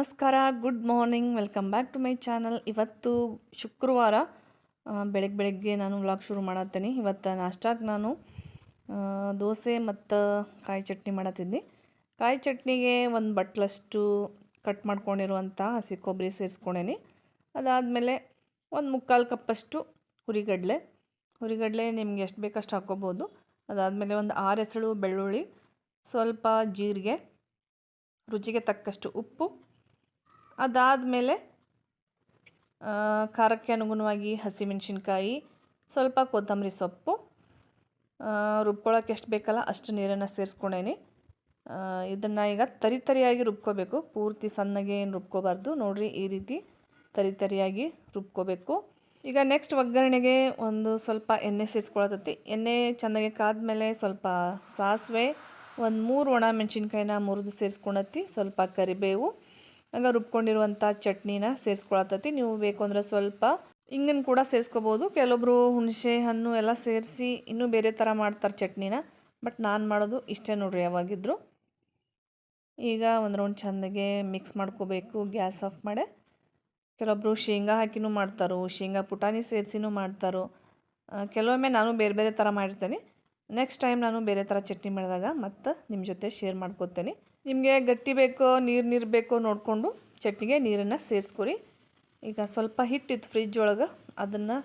ನಮಸ್ಕಾರ good morning welcome back to my channel ಇವತ್ತು ಶುಕ್ರವಾರ ಬೆಳಗ್ಗೆ ಬೆಳಗ್ಗೆ ನಾನು ವ್ಲಾಗ್ ಶುರು ಮಾಡತ್ತೀನಿ. ಇವತ್ತು ನಾಷ್ಟಾಗೆ ನಾನು ದೋಸೆ ಮತ್ತು ಕಾಯಿ ಚಟ್ನಿ ಮಾಡತ್ತಿದ್ದೆ ಕಾಯಿ ಚಟ್ನಿಗೆ ಒಂದು ಬಟ್ಲಷ್ಟು ಕಟ್ ಮಾಡ್ಕೊಂಡಿರುವಂಥ ಹಸಿ ಕೊಬ್ಬರಿ ಸೇರಿಸ್ಕೊಂಡೇನಿ. ಅದಾದಮೇಲೆ ಒಂದು ಮುಕ್ಕಾಲು ಕಪ್ಪಷ್ಟು ಹುರಿಗಡಲೆ. ಹುರಿಗಡಲೆ ನಿಮ್ಗೆ ಎಷ್ಟು ಬೇಕಷ್ಟು ಹಾಕ್ಕೋಬೋದು. ಅದಾದಮೇಲೆ ಒಂದು ಆರು ಎಸಳು ಬೆಳ್ಳುಳ್ಳಿ, ಸ್ವಲ್ಪ ಜೀರಿಗೆ, ರುಚಿಗೆ ತಕ್ಕಷ್ಟು ಉಪ್ಪು ಅದಾದಮೇಲೆ ಖಾರಕ್ಕೆ ಅನುಗುಣವಾಗಿ ಹಸಿಮೆಣಸಿನ್ಕಾಯಿ, ಸ್ವಲ್ಪ ಕೊತ್ತಂಬರಿ ಸೊಪ್ಪು ರುಬ್ಕೊಳ್ಳೋಕೆ ಎಷ್ಟು ಬೇಕಲ್ಲ ಅಷ್ಟು ನೀರನ್ನು ಸೇರಿಸ್ಕೊಂಡೇನಿ. ಇದನ್ನು ಈಗ ತರಿ ತರಿಯಾಗಿ ರುಬ್ಕೋಬೇಕು. ಪೂರ್ತಿ ಸಣ್ಣಗೆ ಏನು ರುಬ್ಕೋಬಾರ್ದು. ನೋಡಿರಿ ಈ ರೀತಿ ತರಿ ತರಿಯಾಗಿ ರುಬ್ಕೋಬೇಕು. ಈಗ ನೆಕ್ಸ್ಟ್ ಒಗ್ಗರಣೆಗೆ ಒಂದು ಸ್ವಲ್ಪ ಎಣ್ಣೆ ಸೇರಿಸ್ಕೊಳತೈತಿ. ಎಣ್ಣೆ ಚೆನ್ನಾಗಿ ಕಾದ್ಮೇಲೆ ಸ್ವಲ್ಪ ಸಾಸಿವೆ, ಒಂದು ಮೂರು ಒಣ ಮೆಣಸಿನ್ಕಾಯಿನ ಮುರಿದು ಸೇರಿಸ್ಕೊಳತ್ತಿ ಸ್ವಲ್ಪ ಕರಿಬೇವು ಆಗ ರುಬ್ಕೊಂಡಿರುವಂಥ ಚಟ್ನಿನ ಸೇರಿಸ್ಕೊಳತೈತಿ ನೀವು ಬೇಕು ಅಂದರೆ ಸ್ವಲ್ಪ ಹಿಂಗನ್ನು ಕೂಡ ಸೇರಿಸ್ಕೋಬೋದು. ಕೆಲವೊಬ್ರು ಹುಣಸೆ ಹಣ್ಣು ಎಲ್ಲ ಸೇರಿಸಿ ಇನ್ನೂ ಬೇರೆ ಥರ ಮಾಡ್ತಾರೆ ಚಟ್ನಿನ. ಬಟ್ ನಾನು ಮಾಡೋದು ಇಷ್ಟೇ ನೋಡ್ರಿ ಯಾವಾಗಿದ್ರು. ಈಗ ಒಂದು ರೌಂಡ್ ಚೆಂದಾಗೆ ಮಿಕ್ಸ್ ಮಾಡ್ಕೋಬೇಕು, ಗ್ಯಾಸ್ ಆಫ್ ಮಾಡಿ. ಕೆಲವೊಬ್ಬರು ಶೇಂಗಾ ಹಾಕಿನೂ ಮಾಡ್ತಾರೋ, ಶೇಂಗಾ ಪುಟಾಣಿ ಸೇರಿಸಿನೂ ಮಾಡ್ತಾರೋ. ಕೆಲವೊಮ್ಮೆ ನಾನು ಬೇರೆ ಬೇರೆ ಥರ ಮಾಡಿರ್ತೇನೆ. ನೆಕ್ಸ್ಟ್ ಟೈಮ್ ನಾನು ಬೇರೆ ಥರ ಚಟ್ನಿ ಮಾಡಿದಾಗ ಮತ್ತು ನಿಮ್ಮ ಜೊತೆ ಶೇರ್ ಮಾಡ್ಕೋತೇನೆ. ನಿಮಗೆ ಗಟ್ಟಿ ಬೇಕೋ, ನೀರು ನೀರು ಬೇಕೋ ನೋಡಿಕೊಂಡು ಚಟ್ನಿಗೆ ನೀರನ್ನು ಸೇರಿಸ್ಕೊರಿ. ಈಗ ಸ್ವಲ್ಪ ಹಿಟ್ಟಿತ್ತು ಫ್ರಿಜ್ ಒಳಗೆ, ಅದನ್ನು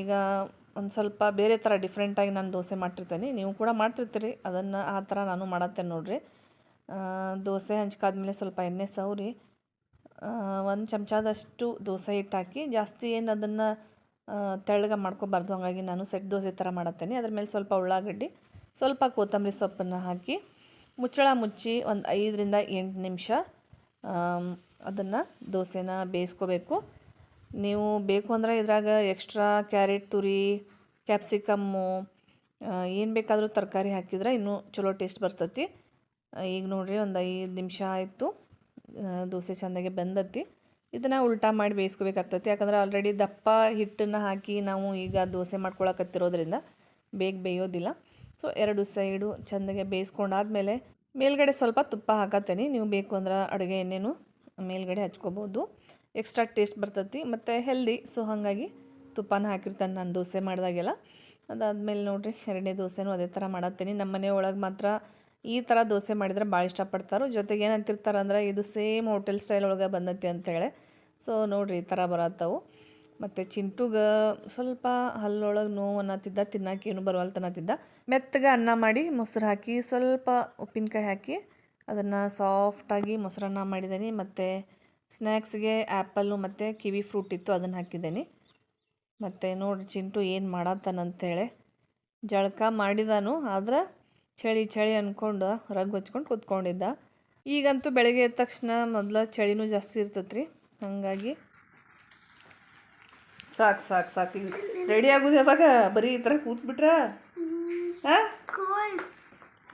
ಈಗ ಒಂದು ಸ್ವಲ್ಪ ಬೇರೆ ಥರ ಡಿಫ್ರೆಂಟಾಗಿ ನಾನು ದೋಸೆ ಮಾಡ್ತಿರ್ತೇನೆ. ನೀವು ಕೂಡ ಮಾಡ್ತಿರ್ತೀರಿ, ಅದನ್ನು ಆ ಥರ ನಾನು ಮಾಡತ್ತೇನೆ ನೋಡಿರಿ. ದೋಸೆ ಹಂಚ್ಕಾದ್ಮೇಲೆ ಸ್ವಲ್ಪ ಎಣ್ಣೆ ಸವರಿ ಒಂದು ಚಮಚದಷ್ಟು ದೋಸೆ ಹಿಟ್ಟು ಹಾಕಿ ಜಾಸ್ತಿ ಏನು ಅದನ್ನು ತೆಳ್ಳಗೆ ಮಾಡ್ಕೋಬಾರ್ದು, ಹಾಗಾಗಿ ನಾನು ಸೆಟ್ ದೋಸೆ ಥರ ಮಾಡತ್ತೇನೆ. ಅದ್ರ ಮೇಲೆ ಸ್ವಲ್ಪ ಉಳ್ಳಾಗಡ್ಡಿ, ಸ್ವಲ್ಪ ಕೊತ್ತಂಬರಿ ಸೊಪ್ಪನ್ನು ಹಾಕಿ ಮುಚ್ಚಳ ಮುಚ್ಚಿ ಒಂದು ಐದರಿಂದ ಎಂಟು ನಿಮಿಷ ಅದನ್ನು ದೋಸೆನ ಬೇಯಿಸ್ಕೋಬೇಕು. ನೀವು ಬೇಕು ಅಂದರೆ ಇದ್ರಾಗ ಎಕ್ಸ್ಟ್ರಾ ಕ್ಯಾರೆಟ್, ತುರಿ, ಕ್ಯಾಪ್ಸಿಕಮ್ಮು ಏನು ಬೇಕಾದರೂ ತರಕಾರಿ ಹಾಕಿದ್ರೆ ಇನ್ನೂ ಚಲೋ ಟೇಸ್ಟ್ ಬರ್ತೈತಿ. ಈಗ ನೋಡಿರಿ ಒಂದು ಐದು ನಿಮಿಷ ಆಯಿತು. ದೋಸೆ ಚೆಂದಾಗೆ ಬೆಂದತಿ. ಇದನ್ನು ಉಲ್ಟಾ ಮಾಡಿ ಬೇಯಿಸ್ಕೋಬೇಕಾಗ್ತೈತಿ. ಯಾಕಂದ್ರೆ ಆಲ್ರೆಡಿ ದಪ್ಪ ಹಿಟ್ಟನ್ನು ಹಾಕಿ ನಾವು ಈಗ ದೋಸೆ ಮಾಡ್ಕೊಳಕತ್ತಿರೋದ್ರಿಂದ ಬೇಗ ಬೇಯೋದಿಲ್ಲ. ಸೊ ಎರಡು ಸೈಡು ಚೆಂದಾಗೆ ಬೇಯಿಸ್ಕೊಂಡಾದ್ಮೇಲೆ ಮೇಲ್ಗಡೆ ಸ್ವಲ್ಪ ತುಪ್ಪ ಹಾಕತ್ತೇನೆ. ನೀವು ಬೇಕು ಅಂದ್ರೆ ಅಡುಗೆ ಎಣ್ಣೆನೂ ಮೇಲ್ಗಡೆ ಹಚ್ಕೋಬೋದು. ಎಕ್ಸ್ಟ್ರಾ ಟೇಸ್ಟ್ ಬರ್ತೈತಿ. ಮತ್ತು ಹೆಲ್ದಿ ಸೊ ಹಾಗಾಗಿ ತುಪ್ಪನ ಹಾಕಿರ್ತಾನೆ ನಾನು ದೋಸೆ ಮಾಡಿದಾಗೆಲ್ಲ. ಅದಾದಮೇಲೆ ನೋಡಿರಿ, ಎರಡನೇ ದೋಸೆನೂ ಅದೇ ಥರ ಮಾಡತ್ತೀನಿ. ನಮ್ಮ ಮನೆ ಒಳಗೆ ಮಾತ್ರ ಈ ಥರ ದೋಸೆ ಮಾಡಿದ್ರೆ ಭಾಳ ಇಷ್ಟಪಡ್ತಾರೆ, ಜೊತೆಗೆ ಏನಂತಿರ್ತಾರೆ ಅಂದ್ರೆ ಇದು ಸೇಮ್ ಹೋಟೆಲ್ ಸ್ಟೈಲ್ ಒಳಗೆ ಬಂದೈತಿ ಅಂತೇಳಿ. ಸೊ ನೋಡಿರಿ, ಈ ಥರ ಬರತ್ತವು. ಮತ್ತು ಚಿಂಟುಗೆ ಸ್ವಲ್ಪ ಹಲ್ಲೊಳಗೆ ನೋವು ಅನ್ನತ್ತಿದ್ದ ತಿನ್ನಕ್ಕೆ ಏನು ಬರವಲ್ತ ಅನ್ನತ್ತಿದ್ದ ಮೆತ್ತಗೆ ಅನ್ನ ಮಾಡಿ ಮೊಸರು ಹಾಕಿ ಸ್ವಲ್ಪ ಉಪ್ಪಿನಕಾಯಿ ಹಾಕಿ ಅದನ್ನು ಸಾಫ್ಟಾಗಿ ಮೊಸರನ್ನ ಮಾಡಿದ್ದೀನಿ ಮತ್ತು ಸ್ನ್ಯಾಕ್ಸ್ಗೆ ಆ್ಯಪಲ್ಲು ಮತ್ತು ಕಿವಿ ಫ್ರೂಟ್ ಇತ್ತು ಅದನ್ನು ಹಾಕಿದ್ದೀನಿ ಮತ್ತು ನೋಡಿ ಚಿಂಟು ಏನು ಮಾಡತ್ತಾನಂತೇಳಿ ಜಳಕ ಮಾಡಿದಾನು. ಆದ್ರೆ ಚಳಿ ಚಳಿ ಅಂದ್ಕೊಂಡು ರಗ್ ಹಚ್ಕೊಂಡು ಕೂತ್ಕೊಂಡಿದ್ದ. ಈಗಂತೂ ಬೆಳಗ್ಗೆ ಎದ್ದ ತಕ್ಷಣ ಮೊದಲ ಚಳಿನೂ ಜಾಸ್ತಿ ಇರ್ತೈತ್ರಿ. ಹಾಗಾಗಿ ಸಾಕು ಸಾಕು ಸಾಕು. ಈಗ ರೆಡಿ ಆಗೋದು ಯಾವಾಗ? ಬರೀ ಈ ಥರ ಕೂತ್ಬಿಟ್ರೆ? ಹಾಂ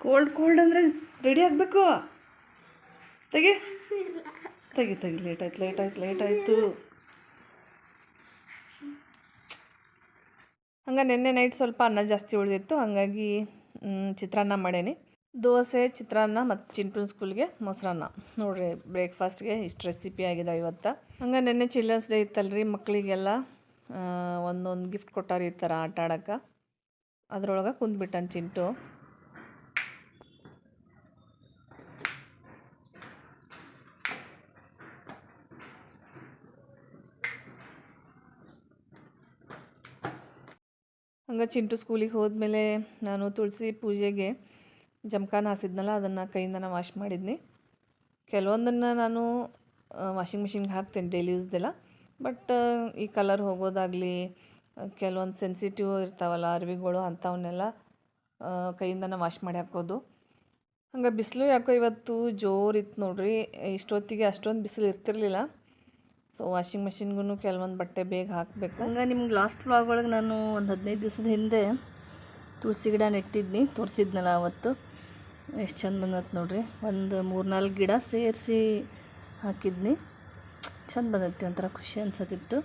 ಕೋಲ್ಡ್ ಕೋಲ್ಡ್ ಅಂದರೆ ರೆಡಿ ಆಗಬೇಕು? ತೆಗಿ. ತೆಗಿ ತೆಗಿ. ಲೇಟ್ ಆಯ್ತು ಲೇಟ್ ಆಯ್ತು ಲೇಟ್ ಆಯಿತು. ಹಂಗೆ ನಿನ್ನೆ ನೈಟ್ ಸ್ವಲ್ಪ ಅನ್ನ ಜಾಸ್ತಿ ಉಳಿದಿತ್ತು. ಹಾಗಾಗಿ ಚಿತ್ರಾನ್ನ ಮಾಡೇನಿ. ದೋಸೆ ಚಿತ್ರಾನ್ನ ಮತ್ತು ಚಿಂಟುನ್ ಸ್ಕೂಲ್ಗೆ ಮೊಸರನ್ನ. ನೋಡ್ರಿ ಬ್ರೇಕ್ಫಾಸ್ಟ್ಗೆ ಇಷ್ಟು ರೆಸಿಪಿ ಆಗಿದೆ ಇವತ್ತು. ಹಂಗೆ ನಿನ್ನೆ ಚಿಲ್ಡ್ರನ್ಸ್ ಡೇ ಇತ್ತಲ್ರಿ ಮಕ್ಕಳಿಗೆಲ್ಲ ಒಂದೊಂದು ಗಿಫ್ಟ್ ಕೊಟ್ಟಾರ ಈ ಥರ ಆಟ ಆಡೋಕೆ ಅದರೊಳಗೆ ಕುಂದ್ಬಿಟ್ಟನ್ ಚಿಂಟು. ಹಂಗೆ ಚಿಂಟು ಸ್ಕೂಲಿಗೆ ಹೋದ್ಮೇಲೆ ನಾನು ತುಳಸಿ ಪೂಜೆಗೆ ಜಮಖಾನ ಹಾಸಿದ್ನಲ್ಲ, ಅದನ್ನು ನಾನು ವಾಶ್ ಮಾಡಿದ್ನಿ. ಕೆಲವೊಂದನ್ನು ನಾನು ವಾಷಿಂಗ್ ಮಿಷಿನ್ಗೆ ಹಾಕ್ತೇನೆ ಡೈಲಿ ಯೂಸ್ದೆಲ್ಲ ಬಟ್ ಈ ಕಲರ್ ಹೋಗೋದಾಗಲಿ ಕೆಲವೊಂದು ಸೆನ್ಸಿಟಿವ್ ಇರ್ತಾವಲ್ಲ, ಅರಿವಿಗಳು ಅಂಥವನ್ನೆಲ್ಲ ಕೈಯಿಂದ ಕೈಯಿಂದನೇ ವಾಶ್ ಮಾಡಿ ಹಾಕೋದು. ಹಂಗೆ ಬಿಸಿಲು ಯಾಕೋ ಇವತ್ತು ಜೋರಿತ್ತು ನೋಡ್ರಿ. ಇಷ್ಟೊತ್ತಿಗೆ ಅಷ್ಟೊಂದು ಬಿಸಿಲು ಇರ್ತಿರ್ಲಿಲ್ಲ. ಸೊ ವಾಷಿಂಗ್ ಮೆಷಿನ್ಗೂ ಕೆಲವೊಂದು ಬಟ್ಟೆ ಬೇಗ ಹಾಕಬೇಕು. ಹಂಗೆ ನಿಮ್ಗೆ ಲಾಸ್ಟ್ ವ್ಲಾಗ್ ಒಳಗೆ ನಾನು ಒಂದು ಹದಿನೈದು ದಿವಸದ ಹಿಂದೆ ತುಳಸಿ ಗಿಡ ನೆಟ್ಟಿದ್ನಿ. ತೋರಿಸಿದ್ನಲ್ಲ ಅವತ್ತು. ಎಷ್ಟು ಚಂದ ಬಂದತ್ತು ನೋಡ್ರಿ. ಒಂದು ಮೂರು ನಾಲ್ಕು ಗಿಡ ಸೇರಿಸಿ ಹಾಕಿದ್ನಿ. ಚಂದ ಬಂದೈತಿ ಒಂಥರ ಖುಷಿ ಅನ್ಸತ್ತಿತ್ತು.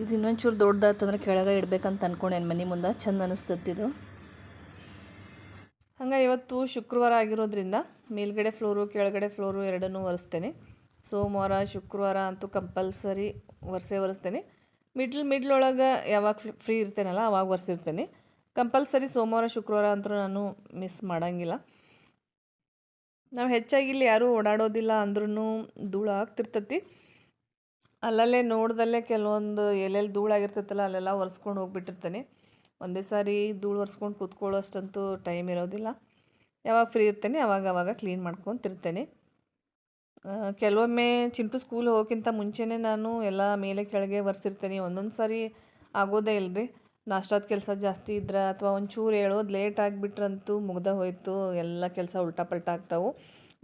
ಇದು ಇನ್ನೊಂಚೂರು ದೊಡ್ಡದಾಯ್ತಂದ್ರೆ ಕೆಳಗೆ ಇಡ್ಬೇಕಂತ ಅನ್ಕೊಂಡೇನು ಮನೆ ಮುಂದೆ. ಚಂದ ಅನಿಸ್ತತ್ತಿದು ಹಂಗೆ ಇವತ್ತು ಶುಕ್ರವಾರ ಆಗಿರೋದ್ರಿಂದ ಮೇಲ್ಗಡೆ ಫ್ಲೋರು, ಕೆಳಗಡೆ ಫ್ಲೋರು ಎರಡನ್ನೂ ಒರೆಸ್ತೇನೆ. ಸೋಮವಾರ, ಶುಕ್ರವಾರ ಅಂತೂ ಕಂಪಲ್ಸರಿ ಒರೆಸೇ ಒರೆಸ್ತೇನೆ. ಮಿಡ್ಲ್ ಮಿಡ್ಲ್ ಒಳಗೆ ಯಾವಾಗ ಫ್ರೀ ಇರ್ತೇನಲ್ಲ ಅವಾಗ ಒರೆಸಿರ್ತೇನೆ. ಕಂಪಲ್ಸರಿ ಸೋಮವಾರ, ಶುಕ್ರವಾರ ಅಂತೂ ನಾನು ಮಿಸ್ ಮಾಡೋಂಗಿಲ್ಲ. ನಾವು ಹೆಚ್ಚಾಗಿ ಇಲ್ಲಿ ಯಾರೂ ಓಡಾಡೋದಿಲ್ಲ ಅಂದ್ರೂ ಧೂಳು ಆಗ್ತಿರ್ತೈತಿ ಅಲ್ಲಲ್ಲೇ ನೋಡ್ದಲ್ಲೇ ಕೆಲವೊಂದು ಎಲ್ಲೆಲ್ಲಿ ಧೂಳಾಗಿರ್ತೈತಲ್ಲ ಅಲ್ಲೆಲ್ಲ ಒರೆಸ್ಕೊಂಡು ಹೋಗ್ಬಿಟ್ಟಿರ್ತೇನೆ. ಒಂದೇ ಸಾರಿ ಧೂಳು ಒರೆಸ್ಕೊಂಡು ಕೂತ್ಕೊಳ್ಳೋಷ್ಟಂತೂ ಟೈಮ್ ಇರೋದಿಲ್ಲ. ಯಾವಾಗ ಫ್ರೀ ಇರ್ತೇನೆ ಅವಾಗ ಅವಾಗ ಕ್ಲೀನ್ ಮಾಡ್ಕೊತಿರ್ತೇನೆ ಕೆಲವೊಮ್ಮೆ ಚಿಂಟು ಸ್ಕೂಲ್ ಹೋಗೋಕ್ಕಿಂತ ಮುಂಚೆನೇ ನಾನು ಎಲ್ಲ ಮೇಲೆ ಕೆಳಗೆ ಒರೆಸಿರ್ತೇನೆ. ಒಂದೊಂದು ಸಾರಿ ಆಗೋದೇ ಇಲ್ಲರಿ ನಾಷ್ಟಾದ ಕೆಲಸ ಜಾಸ್ತಿ ಇದ್ರೆ ಅಥವಾ ಒಂಚೂರು ಹೇಳೋದು ಲೇಟ್ ಆಗಿಬಿಟ್ರಂತೂ ಮುಗ್ದ ಹೋಯಿತು. ಎಲ್ಲ ಕೆಲಸ ಉಲ್ಟಾ ಪಲ್ಟಾ ಆಗ್ತಾವೆ.